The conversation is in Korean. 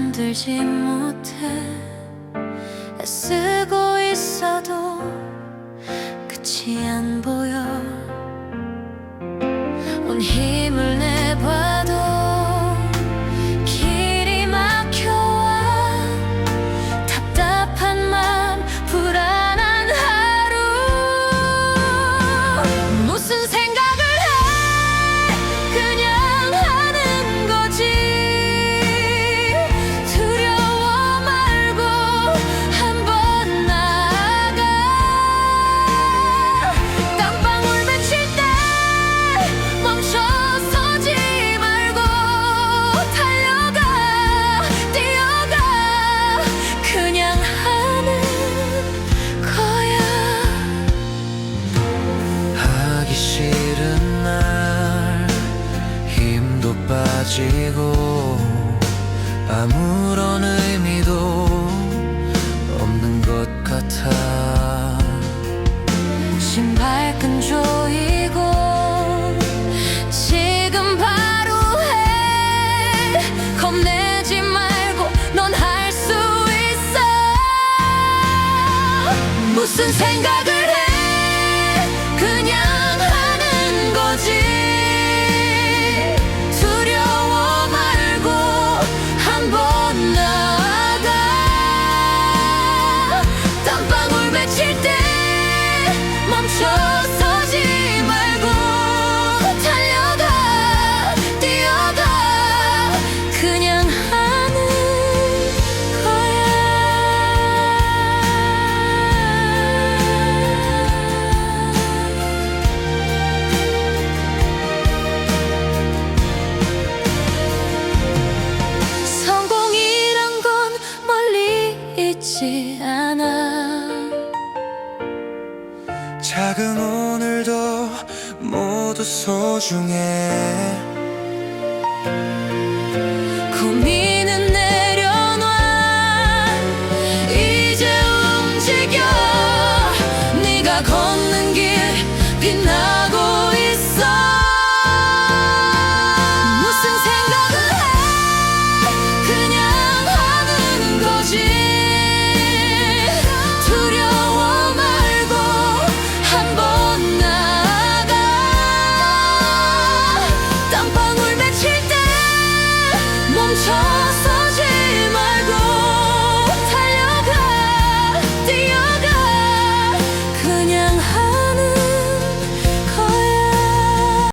잠들지 못해 애쓰고 있어도 끝이 안 보여 온 힘. 힘도 빠지고 아무런 의미도 없는 것 같아. 신발끈 조이고 지금 바로 해. 겁내지 말고 넌 할 수 있어. 무슨 생각을 쉽지 않아. 작은 오늘도 모두 소중해. 고민은 내려놔. 이제 움직여. 네가 걷는 길 빛나. 멈춰서